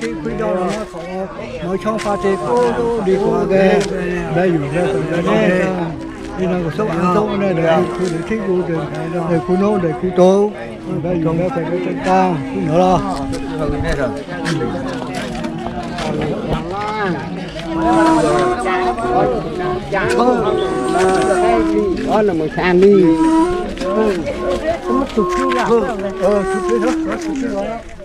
khi quy đo nó có mỗi trong pha chế cô cô đi qua cái đâyอยู่đây còn đây đây đi nào có số ăn tốt này để khu để thích vô được để khu nô để khu tố đâyอยู่đây phải cái chân ta khu nữa lo đó là một sàn đi ừ, ừ, ừ, ừ, ừ, ừ, ừ, ừ, ừ,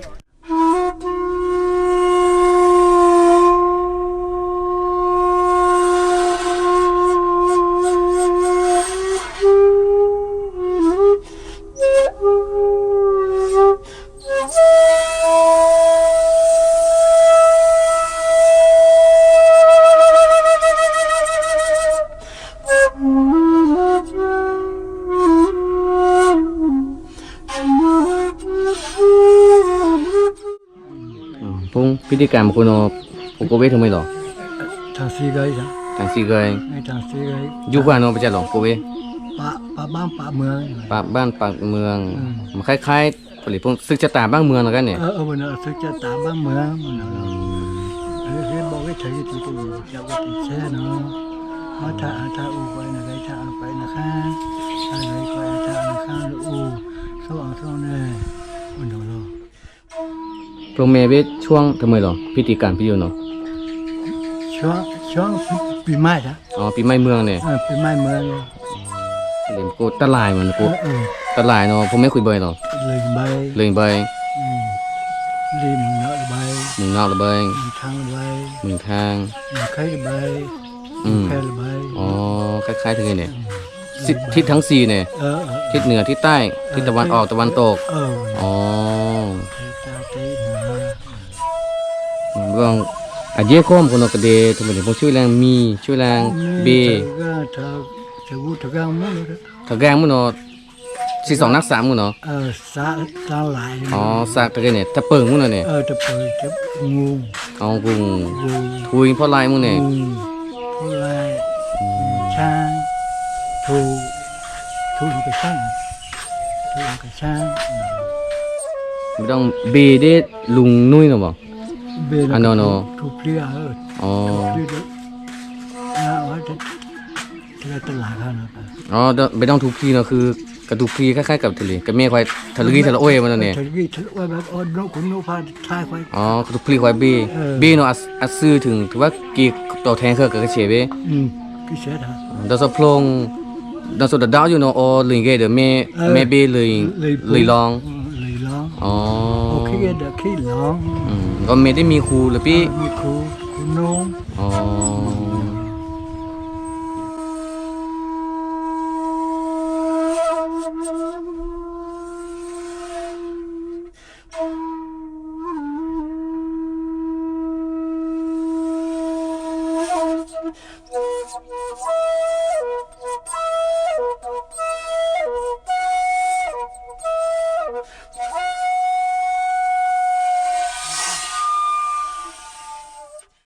ờ chụp cái đó chụp cái đó Pung, pidi kam ko no ko be thumai lo. thằng xì gây ra Tang si gai. ngay thằng xì gây Yu kwa no ba cha lo ko be. ปะปะบ้านปะเมืองปากบ้านปากเมืองมันคล้ายๆผลิตพงศึกชะตาบ้านเมืองแล้วกันเนี่ยเออเออมันเอาซึกจะตามบ้านเมืองมันเอาเออเห็นบอกให้ใช้ที่ตัวอยากว่าติดแช่เนาะ มาถ้าถ้าอูไปนะไรถ้าไปนะคะอะไรก็ถ้านะคะอูโซ่เอาโซ่เนี่ยมันเอาเนาะโปรเมเวทช่วงทำไมหรอพิธีการพิธีเนาะช่วงช่วงปีใหม่นะอ๋อปีใหม่เมืองเนี่ยเออปีใหม่เมืองเลยเดี๋ยวกูตะลายมันเอกูอเออตะลายเนาะผมไม่คุยเบยหรอกเลยใบเลยเบยอืมริมเนาะใบมึงนอกละเบยทางใบมึงทางไข่ใบ อืมแค่ใบอ๋อคล้ายๆถึงเนี่ยทิศทิศทั้งสี่เนี่ยเออเออทิศเหนือทิศใต้ทิศตะวันออกตะวันตกเอออ๋อไข่ตาตีเหนือเรื่องอาเยคอมคนกระเดทำไมถึงผมช่วยแรงมีช่วยแรงเบก็ถ้าจะพูดถึงการมุ่งเลยถ้าแกงมึงเนาะสี่สองนักสามมึงเนาะเออสาสาหลายอ๋อสากตะเกยเนี่ยถ้าเปิงมึงเนาะเนี่ยเออจะเปิดจะงูเอากุงงูทุยเพราะลายมึงเนี่ย งู ไม่ต้องเบเดลุงนุ้ยเนาะบ่เบลอันโนโนถูกเปลี่ยเอออ๋อเปลี่ยนะว่าจะจะตลาดเขานะอ๋อเดี๋ยวไม่ต้องทุกทีเนาะคือกระดูกพีคล้ายๆกับทะเลกับเมียควายทะเลทะเลโอ้ยมันเนาะเนี่ยทะเลทะเลว่าแบบอ๋อนกขุนนกพาทายควายอ๋อกระดูกพีควายเบเออเบเนาะอัสอัสซื้อถึงถือว่ากี่ต่อแทงเครือกับกระเฉเบอืมพิเศษฮะดาวสะพลงดาวสะดาวอยู่เนาะอ๋อลิงเกเดอเมเออเมเบเลยเลยลองเลยร้ องอ๋อโอเคเด็กขี้ร้องอืมก็เมได้มีครูหรือพี่มีครูครูน้องอ๋อ Thank